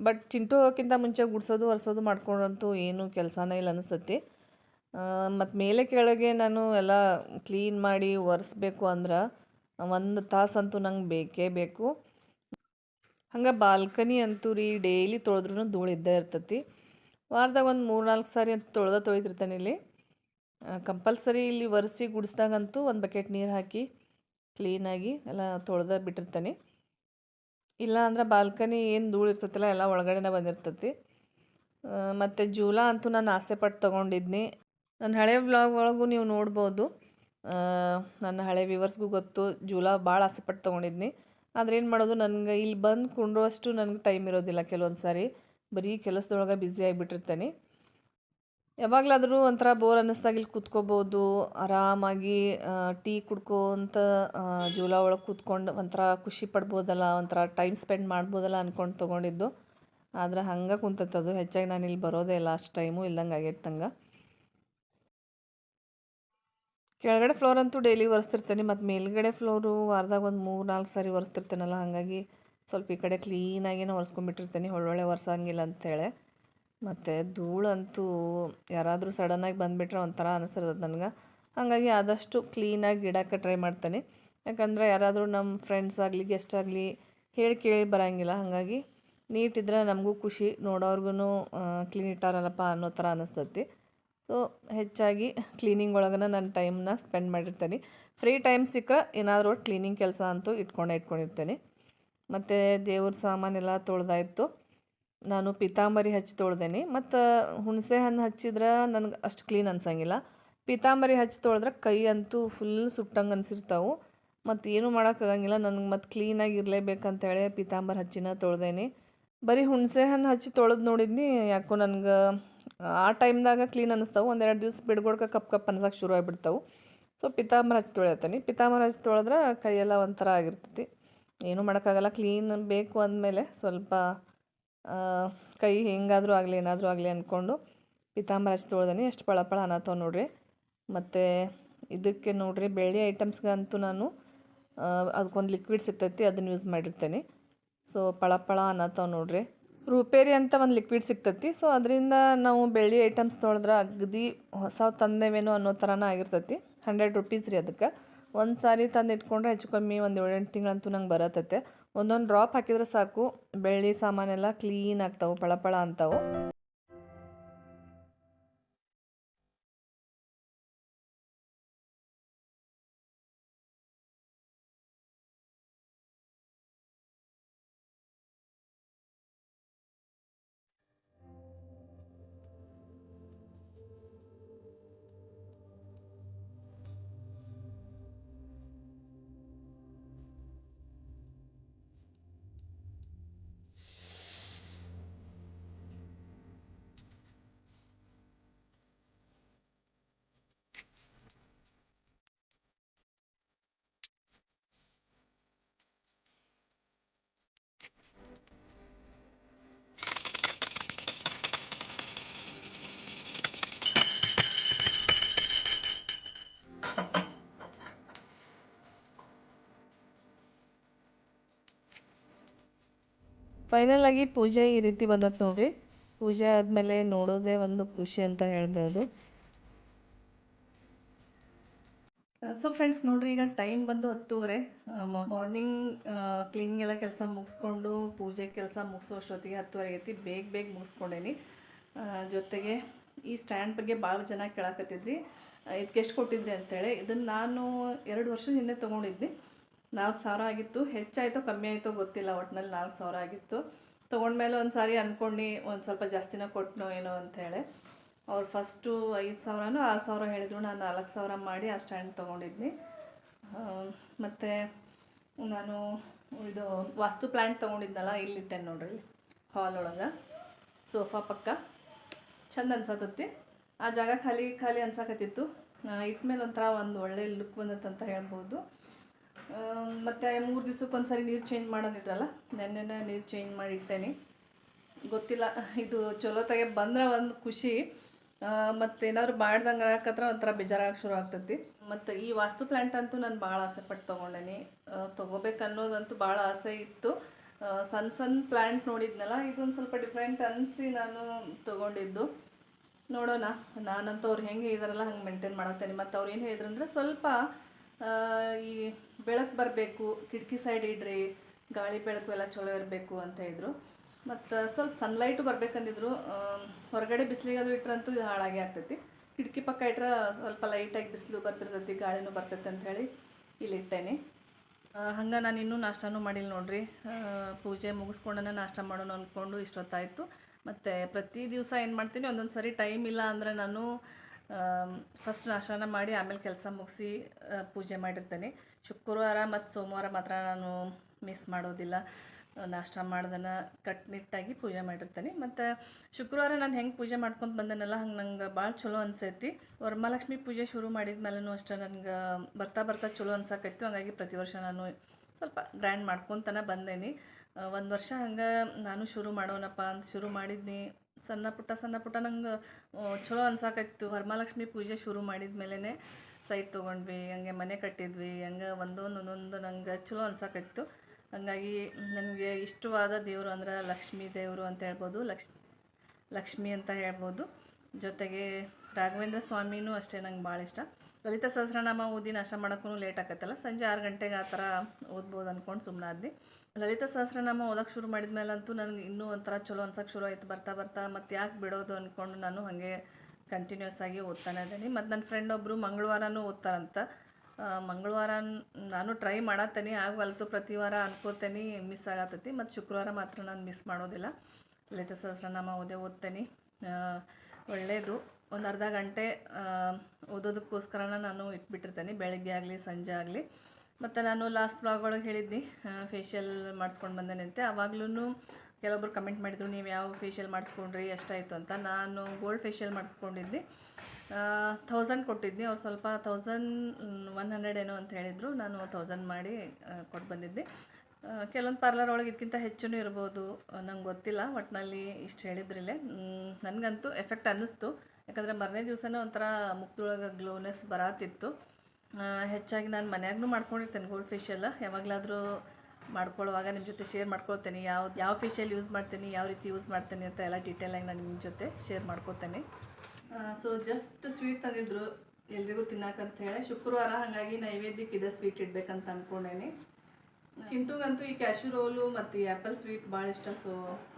ಬಟ್ ಚಿಂಟು ಹೋಗೋಕ್ಕಿಂತ ಮುಂಚೆ ಗುಡಿಸೋದು, ಒರೆಸೋದು ಮಾಡ್ಕೊಂಡಂತೂ ಏನೂ ಕೆಲಸನೇ ಇಲ್ಲ ಅನಿಸ್ತತಿ. ಮತ್ತು ಮೇಲೆ ಕೆಳಗೆ ನಾನು ಎಲ್ಲ ಕ್ಲೀನ್ ಮಾಡಿ ಒರೆಸ್ಬೇಕು ಅಂದ್ರೆ ಒಂದು ತಾಸಂತೂ ನಂಗೆ ಬೇಕೇ ಬೇಕು. ಹಂಗೆ ಬಾಲ್ಕನಿ ಅಂತೂ ರೀ ಡೈಲಿ ತೊಳೆದ್ರೂ ಧೂಳು ಇದ್ದೇ ಇರ್ತೈತಿ. ವಾರದಾಗ ಒಂದು ಮೂರು ನಾಲ್ಕು ಸಾರಿ ಅಂತ ತೊಳೆದ ತೊಳಿತಿರ್ತಾನೆ ಇಲ್ಲಿ. ಕಂಪಲ್ಸರಿ ಇಲ್ಲಿ ಒರೆಸಿ ಗುಡಿಸ್ದಾಗಂತೂ ಒಂದು ಬಕೆಟ್ ನೀರು ಹಾಕಿ ಕ್ಲೀನಾಗಿ ಎಲ್ಲ ತೊಳೆದ ಬಿಟ್ಟಿರ್ತಾನೆ. ಇಲ್ಲ ಅಂದ್ರೆ ಬಾಲ್ಕನಿ ಏನು ಧೂಳು ಇರ್ತೈತಲ್ಲ, ಎಲ್ಲ ಒಳಗಡೆನೇ ಬಂದಿರ್ತೈತಿ. ಮತ್ತು ಜೂಲ ಅಂತೂ ನಾನು ಆಸೆ ಪಟ್ಟು ತೊಗೊಂಡಿದ್ನಿ. ನನ್ನ ಹಳೆ ವ್ಲಾಗ್ ಒಳಗೂ ನೀವು ನೋಡ್ಬೋದು. ನನ್ನ ಹಳೆ ವ್ಯೂವರ್ಸ್ಗೂ ಗೊತ್ತು, ಜೂಲ ಭಾಳ ಆಸೆ ಪಟ್ಟು ತೊಗೊಂಡಿದ್ನಿ. ಆದರೆ ಏನು ಮಾಡೋದು, ನನಗೆ ಇಲ್ಲಿ ಬಂದು ಕುಂಡ್ರುವಷ್ಟು ನನಗೆ ಟೈಮ್ ಇರೋದಿಲ್ಲ ಕೆಲವೊಂದು ಸಾರಿ ಬರೀ ಕೆಲಸದೊಳಗೆ ಬ್ಯುಸಿ ಆಗಿಬಿಟ್ಟಿರ್ತೇನೆ. ಯಾವಾಗಲಾದರೂ ಒಂಥರ ಬೋರ್ ಅನ್ನಿಸ್ದಾಗ ಇಲ್ಲಿ ಕೂತ್ಕೋಬೋದು, ಆರಾಮಾಗಿ ಟೀ ಕುಡ್ಕೋಂತ ಜೂಲ ಒಳಗೆ ಕೂತ್ಕೊಂಡು ಒಂಥರ ಖುಷಿ ಪಡ್ಬೋದಲ್ಲ, ಒಂಥರ ಟೈಮ್ ಸ್ಪೆಂಡ್ ಮಾಡ್ಬೋದಲ್ಲ ಅಂದ್ಕೊಂಡು ತೊಗೊಂಡಿದ್ದು. ಆದ್ರೆ ಹಂಗೆ ಕುಂತದ್ದು ಹೆಚ್ಚಾಗಿ ನಾನು ಇಲ್ಲಿ ಬರೋದೇ ಇಲ್ಲ. ಅಷ್ಟು ಟೈಮು ಇಲ್ದಂಗೆ ಆಗೈತೆ ತಂಗ ಕೆಳಗಡೆ ಫ್ಲೋರ್ ಅಂತೂ ಡೈಲಿ ಒರೆಸ್ತಿರ್ತೇನೆ. ಮತ್ತು ಮೇಲ್ಗಡೆ ಫ್ಲೋರು ವಾರದಾಗ ಒಂದು ಮೂರು, ನಾಲ್ಕು ಸಾರಿ ಒರೆಸ್ತಿರ್ತೇನಲ್ಲ, ಹಾಗಾಗಿ ಸ್ವಲ್ಪ ಈ ಕಡೆ ಕ್ಲೀನಾಗೇನೋ ಒರೆಸ್ಕೊಂಡ್ಬಿಟ್ಟಿರ್ತೇನೆ. ಒಳ್ಳೊಳ್ಳೆ ಒರೆಸಂಗಿಲ್ಲ ಅಂತೇಳಿ ಮತ್ತು ಧೂಳಂತೂ ಯಾರಾದರೂ ಸಡನ್ನಾಗಿ ಬಂದುಬಿಟ್ರೆ ಒಂಥರ ಅನಿಸ್ತಿರ್ತದೆ ನನಗೆ. ಹಾಗಾಗಿ ಆದಷ್ಟು ಕ್ಲೀನಾಗಿ ಇಡೋಕ್ಕೆ ಟ್ರೈ ಮಾಡ್ತೇನೆ. ಯಾಕಂದರೆ ಯಾರಾದರೂ ನಮ್ಮ ಫ್ರೆಂಡ್ಸ್ ಆಗಲಿ ಗೆಸ್ಟ್ ಆಗಲಿ ಹೇಳಿ ಕೇಳಿ ಬರೋಂಗಿಲ್ಲ. ಹಾಗಾಗಿ ನೀಟಿದ್ರೆ ನಮಗೂ ಖುಷಿ. ನೋಡೋರ್ಗು ಕ್ಲೀನ್ ಇಟ್ಟಾರಲ್ಲಪ್ಪ ಅನ್ನೋ ಥರ ಅನಿಸ್ತತಿ. ಸೊ ಹೆಚ್ಚಾಗಿ ಕ್ಲೀನಿಂಗ್ ಒಳಗನ ನನ್ನ ಟೈಮ್ನ ಸ್ಪೆಂಡ್ ಮಾಡಿರ್ತೇನೆ. ಫ್ರೀ ಟೈಮ್ ಸಿಕ್ಕರೆ ಏನಾದರೂ ಕ್ಲೀನಿಂಗ್ ಕೆಲಸ ಅಂತೂ ಇಟ್ಕೊಂಡೇ ಇಟ್ಕೊಂಡಿರ್ತೇನೆ. ಮತ್ತು ದೇವ್ರ ಸಾಮಾನೆಲ್ಲ ತೊಳೆದಾಯ್ತು. ನಾನು ಪೀತಾಂಬರಿ ಹಚ್ಚಿ ತೊಳ್ದೇನೆ, ಮತ್ತು ಹುಣಸೆ ಹಣ್ಣು ಹಚ್ಚಿದ್ರೆ ನನಗೆ ಅಷ್ಟು ಕ್ಲೀನ್ ಅನ್ಸಂಗಿಲ್ಲ. ಪಿತಾಂಬರಿ ಹಚ್ಚಿ ತೊಳೆದ್ರೆ ಕೈ ಅಂತೂ ಫುಲ್ ಸುಟ್ಟಂಗೆ ಅನಿಸಿರ್ತಾವೆ. ಮತ್ತು ಏನೂ ಮಾಡೋಕ್ಕಾಗಂಗಿಲ್ಲ ನನಗೆ ಮತ್ತು ಕ್ಲೀನಾಗಿ ಇರಲೇಬೇಕಂತೇಳಿ ಪಿತಾಂಬರಿ ಹಚ್ಚಿನ ತೊಳ್ದೇನೆ. ಬರೀ ಹುಣಸೆ ಹಣ್ಣು ಹಚ್ಚಿ ತೊಳೆದು ನೋಡಿದ್ನಿ, ಯಾಕೋ ನನಗೆ ಆ ಟೈಮ್ದಾಗ ಕ್ಲೀನ್ ಅನ್ನಿಸ್ತಾವೆ ಒಂದೆರಡು ದಿವ್ಸ ಬಿಡ್ಗೊಡ್ಕ ಕಪ್ ಕಪ್ ಅನ್ಸಕ್ಕೆ ಶುರು ಆಗಿಬಿಡ್ತಾವೆ. ಸೊ ಪೀತಾಂಬರ ಹಚ್ಚಿ ತೊಳಿಯತ್ತೀನಿ. ಪಿತಾಂಬರ ಹಚ್ಚಿ ತೊಳೆದ್ರೆ ಕೈಯೆಲ್ಲ ಒಂಥರ ಆಗಿರ್ತೈತಿ. ಏನೂ ಮಾಡೋಕ್ಕಾಗಲ್ಲ ಕ್ಲೀನ್ ಬೇಕು ಅಂದಮೇಲೆ ಸ್ವಲ್ಪ ಕೈ ಹೆಂಗಾದರೂ ಆಗಲಿ, ಏನಾದರೂ ಆಗಲಿ ಅಂದ್ಕೊಂಡು ಪಿತಾಂಬರ ಹಚ್ಚಿ ತೊಳ್ದನಿ. ಎಷ್ಟು ಪಳ ಪಳ ಅನ್ನತ್ತವ ನೋಡ್ರಿ. ಮತ್ತು ಇದಕ್ಕೆ ನೋಡ್ರಿ, ಬೆಳ್ಳಿ ಐಟಮ್ಸ್ಗಂತೂ ನಾನು ಅದಕ್ಕೊಂದು ಲಿಕ್ವಿಡ್ ಸಿಗ್ತೈತಿ, ಅದನ್ನು ಯೂಸ್ ಮಾಡಿರ್ತೇನೆ. ಸೊ ಪಳ ಪಳ ಅನ್ನತ್ತವ ನೋಡ್ರಿ. ರೂಪೇರಿ ಅಂತ ಒಂದು ಲಿಕ್ವಿಡ್ ಸಿಗ್ತೈತಿ. ಸೊ ಅದರಿಂದ ನಾವು ಬೆಳ್ಳಿ ಐಟಮ್ಸ್ ತೊಳೆದ್ರೆ ಅಗದಿ ಹೊಸ ತಂದೇವೇನೋ ಅನ್ನೋ ಥರನೇ ಆಗಿರ್ತೈತಿ. ಹಂಡ್ರೆಡ್ ರುಪೀಸ್ ರೀ ಅದಕ್ಕೆ. ಒಂದು ಸಾರಿ ತಂದು ಇಟ್ಕೊಂಡ್ರೆ ಹೆಚ್ಚು ಕಮ್ಮಿ ಒಂದು ಏಳೆಂಟು ತಿಂಗಳಂತೂ ನಂಗೆ ಬರತ್ತೈತೆ ಒಂದೊಂದು ಡ್ರಾಪ್ ಹಾಕಿದ್ರೆ ಸಾಕು. ಬೆಳ್ಳಿ ಸಾಮಾನೆಲ್ಲ ಕ್ಲೀನ್ ಆಗ್ತಾವೆ ಪಳಪಳ ಅಂತಾವು. ಫೈನಲ್ ಆಗಿ ಪೂಜೆ ಈ ರೀತಿ ಬಂದತ್ ನೋಡ್ರಿ. ಪೂಜೆ ಆದಮೇಲೆ ನೋಡೋದೇ ಒಂದು ಖುಷಿ ಅಂತ ಹೇಳ್ಬೋದು. ಸೊ ಫ್ರೆಂಡ್ಸ್ ನೋಡ್ರಿ, ಈಗ ಟೈಮ್ ಬಂದು ಹತ್ತುವರೆ. ಮಾರ್ನಿಂಗ್ ಕ್ಲೀನಿಂಗ್ ಎಲ್ಲ ಕೆಲಸ ಮುಗಿಸ್ಕೊಂಡು ಪೂಜೆ ಕೆಲಸ ಮುಗಿಸೋ ಅಷ್ಟೊತ್ತಿಗೆ ಹತ್ತುವರೆ ಐತಿ ಬೇಗ ಬೇಗ ಮುಗಿಸ್ಕೊಂಡೇನಿ. ಜೊತೆಗೆ ಈ ಸ್ಟ್ಯಾಂಡ್ ಬಗ್ಗೆ ಭಾಳ ಜನ ಕೇಳಾಕತ್ತಿದ್ರಿ. ಇದಕ್ಕೆ ಎಷ್ಟು ಕೊಟ್ಟಿದ್ರಿ ಅಂತೇಳಿ. ಇದನ್ನು ನಾನು ಎರಡು ವರ್ಷದ ಹಿಂದೆ ತೊಗೊಂಡಿದ್ದೆ ನಾಲ್ಕು ಸಾವಿರ ಆಗಿತ್ತು. ಹೆಚ್ಚಾಯಿತೋ ಕಮ್ಮಿ ಆಯಿತೋ ಗೊತ್ತಿಲ್ಲ ಒಟ್ಟಿನಲ್ಲಿ ನಾಲ್ಕು ಸಾವಿರ ಆಗಿತ್ತು. ತೊಗೊಂಡ್ಮೇಲೆ ಒಂದು ಸಾರಿ ಅಂದ್ಕೊಂಡು ಒಂದು ಸ್ವಲ್ಪ ಜಾಸ್ತಿನ ಕೊಟ್ಟನು ಏನೋ ಅಂಥೇಳಿ ಅವ್ರು ಫಸ್ಟು ಐದು ಸಾವಿರನೋ ಆರು ಸಾವಿರ ಹೇಳಿದ್ರು. ನಾನು ನಾಲ್ಕು ಸಾವಿರ ಮಾಡಿ ಆ ಸ್ಟ್ಯಾಂಡ್ ತೊಗೊಂಡಿದ್ನಿ. ಮತ್ತು ನಾನು ಇದು ವಾಸ್ತು ಪ್ಲ್ಯಾಂಟ್ ತೊಗೊಂಡಿದ್ನಲ್ಲ ಇಲ್ಲಿಟ್ಟೆ ನೋಡ್ರಿ ಹಾಲ್ ಒಳಗೆ. ಸೋಫಾ ಪಕ್ಕ. ಚಂದ ಅನ್ಸತತ್ತಿ. ಆ ಜಾಗ ಖಾಲಿ ಖಾಲಿ ಅನ್ಸಕತ್ತಿತ್ತು. ಇಟ್ಮೇಲೆ ಒಂಥರ ಒಂದು ಒಳ್ಳೆ ಲುಕ್ ಬಂದತ್ತಂತ ಹೇಳ್ಬೋದು. ಮತ್ತು ಮೂರು ದಿವ್ಸಕ್ಕೆ ಸರಿ ನೀರು ಚೇಂಜ್ ಮಾಡೋದಿದ್ರಲ್ಲ, ನೆನ್ನೆನೇ ನೀರು ಚೇಂಜ್ ಮಾಡಿ ಇಟ್ಟೇನಿ ಗೊತ್ತಿಲ್ಲ, ಇದು ಚಲೋ ತೆಗೆ ಬಂದ್ರೆ ಒಂದು ಖುಷಿ. ಮತ್ತು ಏನಾದ್ರು ಮಾಡ್ದಂಗೆ ಆಗಕತ್ರ ಒಂಥರ ಬೇಜಾರಾಗಿ ಶುರು ಆಗ್ತೈತಿ. ಮತ್ತು ಈ ವಾಸ್ತು ಪ್ಲ್ಯಾಂಟ್ ಅಂತೂ ನಾನು ಭಾಳ ಆಸೆ ಪಟ್ಟು ತೊಗೊಂಡೇನಿ. ತೊಗೋಬೇಕು ಅನ್ನೋದಂತೂ ಭಾಳ ಆಸೆ ಇತ್ತು. ಸಣ್ಣ ಸಣ್ಣ ಪ್ಲ್ಯಾಂಟ್ ನೋಡಿದ್ನಲ್ಲ, ಇದೊಂದು ಸ್ವಲ್ಪ ಡಿಫ್ರೆಂಟ್ ಅನಿಸಿ ನಾನು ತೊಗೊಂಡಿದ್ದು. ನೋಡೋಣ ನಾನಂತೂ ಅವ್ರು ಹೆಂಗೆ ಇದಾರಲ್ಲ ಹಂಗೆ ಮೇಂಟೈನ್ ಮಾಡತ್ತೇನೆ. ಮತ್ತು ಅವ್ರು ಏನು ಹೇಳಿದ್ರಂದ್ರೆ ಸ್ವಲ್ಪ ಈ ಬೆಳಕು ಬರಬೇಕು, ಕಿಟಕಿ ಸೈಡ್ ಇಡ್ರಿ, ಗಾಳಿ ಬೆಳಕು ಎಲ್ಲ ಚಲೋ ಇರಬೇಕು ಅಂತ ಇದ್ರು. ಮತ್ತು, ಸ್ವಲ್ಪ ಸನ್ಲೈಟು ಬರ್ಬೇಕಂದಿದ್ರು ಹೊರಗಡೆ ಬಿಸಿಲಿಗೆ ಅದು ಇಟ್ರಂತೂ ಇದು ಹಾಳಾಗಿ ಆಗ್ತೈತಿ. ಕಿಟಕಿ ಪಕ್ಕ ಇಟ್ರೆ ಸ್ವಲ್ಪ ಲೈಟಾಗಿ ಬಿಸಿಲು ಬರ್ತಿರ್ತೈತಿ, ಗಾಳಿನೂ ಬರ್ತೈತೆ ಅಂಥೇಳಿ ಇಲ್ಲಿ ಇಟ್ಟೇನೆ. ಹಂಗೆ ನಾನು ಇನ್ನೂ ನಾಷ್ಟನೂ ಮಾಡಿಲ್ಲ ನೋಡ್ರಿ. ಪೂಜೆ ಮುಗಿಸ್ಕೊಂಡನೇ ನಾಷ್ಟ ಮಾಡೋಣ ಅಂದ್ಕೊಂಡು ಇಷ್ಟೊತ್ತಾಯಿತು. ಮತ್ತು ಪ್ರತಿ ದಿವಸ ಏನು ಮಾಡ್ತೀನಿ ಒಂದೊಂದು ಸರಿ ಟೈಮ್ ಇಲ್ಲ ಅಂದರೆ ನಾನು ಫಸ್ಟ್ ನಾಶನ ಮಾಡಿ ಆಮೇಲೆ ಕೆಲಸ ಮುಗಿಸಿ ಪೂಜೆ ಮಾಡಿರ್ತೇನೆ. ಶುಕ್ರವಾರ ಮತ್ತು ಸೋಮವಾರ ಮಾತ್ರ ನಾನು ಮಿಸ್ ಮಾಡೋದಿಲ್ಲ. ನಾಷ್ಟ ಮಾಡ್ದನ ಕಟ್ನಿಟ್ಟಾಗಿ ಪೂಜೆ ಮಾಡಿರ್ತೇನೆ. ಮತ್ತು ಶುಕ್ರವಾರ ನಾನು ಹೆಂಗೆ ಪೂಜೆ ಮಾಡ್ಕೊಂಡು ಬಂದನಲ್ಲ, ಹಂಗೆ ನಂಗೆ ಭಾಳ ಚಲೋ ಅನ್ಸೈತಿ. ವರಮಹಾಲಕ್ಷ್ಮಿ ಪೂಜೆ ಶುರು ಮಾಡಿದ ಮೇಲೂ ಅಷ್ಟೇ ನನಗೆ ಬರ್ತಾ ಬರ್ತಾ ಚಲೋ ಅನ್ಸಕೈತಿ. ಹಂಗಾಗಿ ಪ್ರತಿ ವರ್ಷ ನಾನು ಸ್ವಲ್ಪ ಗ್ರ್ಯಾಂಡ್ ಮಾಡ್ಕೊತನ ಬಂದೇನಿ. ಒಂದು ವರ್ಷ ಹಂಗೆ ನಾನು ಶುರು ಮಾಡೋಣಪ್ಪ ಅಂತ ಶುರು ಮಾಡಿದ್ನಿ. ಸಣ್ಣ ಪುಟ್ಟ ಸಣ್ಣ ಪುಟ್ಟ ನಂಗೆ ಚಲೋ ಅನ್ಸಾಕೈತು ವರಮಹಾಲಕ್ಷ್ಮಿ ಪೂಜೆ ಶುರು ಮಾಡಿದ ಮೇಲೇ ಸೈಟ್ ತೊಗೊಂಡ್ವಿ. ಹಂಗೆ ಮನೆ ಕಟ್ಟಿದ್ವಿ. ಹಂಗೆ ಒಂದೊಂದು ಒಂದೊಂದು ನಂಗೆ ಚಲೋ ಅನ್ಸಾಕೈತು ಹಂಗಾಗಿ ನನಗೆ ಇಷ್ಟವಾದ ದೇವರು ಅಂದ್ರೆ ಲಕ್ಷ್ಮೀ ದೇವರು ಅಂತ ಹೇಳ್ಬೋದು. ಲಕ್ಷ್ಮಿ ಲಕ್ಷ್ಮಿ ಅಂತ ಹೇಳ್ಬೋದು. ಜೊತೆಗೆ ರಾಘವೇಂದ್ರ ಸ್ವಾಮಿನೂ ಅಷ್ಟೇ ನಂಗೆ ಭಾಳ ಇಷ್ಟ. ಲಲಿತ ಸಹಸ್ರನಾಮ ಓದಿ ನಾಶ ಮಾಡೋಕ್ಕೂ ಲೇಟ್ ಆಗತ್ತಲ್ಲ ಸಂಜೆ ಆರು ಗಂಟೆಗೆ ಆ ಥರ ಓದ್ಬೋದು ಅಂದ್ಕೊಂಡು ಸುಮ್ಮನಾದ್ವಿ ಲಲಿತ ಸಹಸ್ರನಾಮ ಓದೋಕ್ಕೆ ಶುರು ಮಾಡಿದ ಮಾಡಿದ್ಮೇಲಂತೂ ನನಗೆ ಇನ್ನೂ ಒಂಥರ ಚಲೋ ಅನ್ಸೋಕ್ಕೆ ಶುರು ಆಯಿತು. ಬರ್ತಾ ಬರ್ತಾ ಮತ್ತು ಯಾಕೆ ಬಿಡೋದು ಅಂದ್ಕೊಂಡು ನಾನು ಹಾಗೆ ಕಂಟಿನ್ಯೂಸ್ ಆಗಿ ಓದ್ತಾನೆ ಇದ್ದೀನಿ. ಮತ್ತು ನನ್ನ ಫ್ರೆಂಡ್ ಒಬ್ಬರು ಮಂಗಳವಾರನೂ ಓದ್ತಾರಂತ. ಮಂಗಳವಾರ ನಾನು ಟ್ರೈ ಮಾಡತ್ತೇನೆ. ಆಗವಲ್ತು ಪ್ರತಿ ವಾರ ಅನ್ಕೋತೇನೆ ಮಿಸ್ ಆಗತ್ತೈತಿ. ಮತ್ತು ಶುಕ್ರವಾರ ಮಾತ್ರ ನಾನು ಮಿಸ್ ಮಾಡೋದಿಲ್ಲ. ಲಲಿತ ಸಹಸ್ರನಾಮ ಓದೇ ಓದ್ತೇನೆ. ಒಳ್ಳೆಯದು ಒಂದು ಅರ್ಧ ಗಂಟೆ ಓದೋದಕ್ಕೋಸ್ಕರ ನಾನು ಇಟ್ಬಿಟ್ಟಿರ್ತೇನೆ, ಬೆಳಗ್ಗೆ ಆಗಲಿ, ಸಂಜೆ ಆಗಲಿ. ಮತ್ತು ನಾನು ಲಾಸ್ಟ್ ಬ್ಲಾಗ್ ಒಳಗೆ ಹೇಳಿದ್ನಿ ಫೇಶಿಯಲ್ ಮಾಡಿಸ್ಕೊಂಡು ಬಂದೇನಂತೆ. ಆವಾಗ್ಲೂ ಕೆಲವೊಬ್ರು ಕಮೆಂಟ್ ಮಾಡಿದ್ರು, ನೀವು ಯಾವ ಫೇಶಿಯಲ್ ಮಾಡಿಸ್ಕೊಂಡ್ರಿ, ಎಷ್ಟಾಯಿತು? ಅಂತ. ನಾನು ಗೋಲ್ಡ್ ಫೇಶಿಯಲ್ ಮಾಡಿಸ್ಕೊಂಡಿದ್ದೆ ಥೌಸಂಡ್ ಕೊಟ್ಟಿದ್ನಿ. ಅವ್ರು ಸ್ವಲ್ಪ ಥೌಸಂಡ್ ಒನ್ ಹಂಡ್ರೆಡ್ ಏನೋ ಅಂತ ಹೇಳಿದರು. ನಾನು ಥೌಸಂಡ್ ಮಾಡಿ ಕೊಟ್ಟು ಬಂದಿದ್ದೆ ಕೆಲವೊಂದು ಪಾರ್ಲರ್ ಒಳಗೆ ಇದಕ್ಕಿಂತ ಹೆಚ್ಚು ಇರ್ಬೋದು. ನಂಗೆ ಗೊತ್ತಿಲ್ಲ ಒಟ್ಟಿನಲ್ಲಿ ಇಷ್ಟು ಹೇಳಿದ್ರಿಲ್ಲೇ ನನಗಂತೂ ಎಫೆಕ್ಟ್ ಅನ್ನಿಸ್ತು. ಯಾಕಂದರೆ ಮರನೇ ದಿವಸನೇ ಒಂಥರ ಮುಖದೊಳಗೆ ಗ್ಲೋನೆಸ್ ಬರತ್ತಿತ್ತು ಹೆಚ್ಚಾಗಿ ನಾನು ಮನ್ಯಾಗೂ ಮಾಡ್ಕೊಂಡಿರ್ತೇನೆ ಗೋಲ್ಡ್ ಫೇಶಿಯಲ್ ಯಾವಾಗಲಾದರೂ ಮಾಡ್ಕೊಳ್ಳುವಾಗ ನಿಮ್ಮ ಜೊತೆ ಶೇರ್ ಮಾಡ್ಕೊಳ್ತೇನೆ. ಯಾವ ಯಾವ ಫೇಶಿಯಲ್ ಯೂಸ್ ಮಾಡ್ತೀನಿ, ಯಾವ ರೀತಿ ಯೂಸ್ ಮಾಡ್ತೀನಿ ಅಂತ ಎಲ್ಲ ಡೀಟೇಲಾಗಿ ನಾನು ನಿಮ್ಮ ಜೊತೆ ಶೇರ್ ಮಾಡ್ಕೊತೇನೆ. ಸೊ ಜಸ್ಟ್ ಸ್ವೀಟ್ ತಂದಿದ್ರು ಎಲ್ರಿಗೂ ತಿನ್ನಕ್ಕಂತ ಹೇಳಿ. ಶುಕ್ರವಾರ ಹಾಗಾಗಿ ನೈವೇದ್ಯಕ್ಕೆ ಇದೆ ಸ್ವೀಟ್ ಇಡಬೇಕಂತ ಅಂದ್ಕೊಂಡೇನೆ ಚಿಂಟುಗಂತೂ ಈ ಕ್ಯಾಶು ರೋಲು ಮತ್ತು ಈ ಆ್ಯಪಲ್ ಸ್ವೀಟ್ ಭಾಳ ಇಷ್ಟ ಸೊ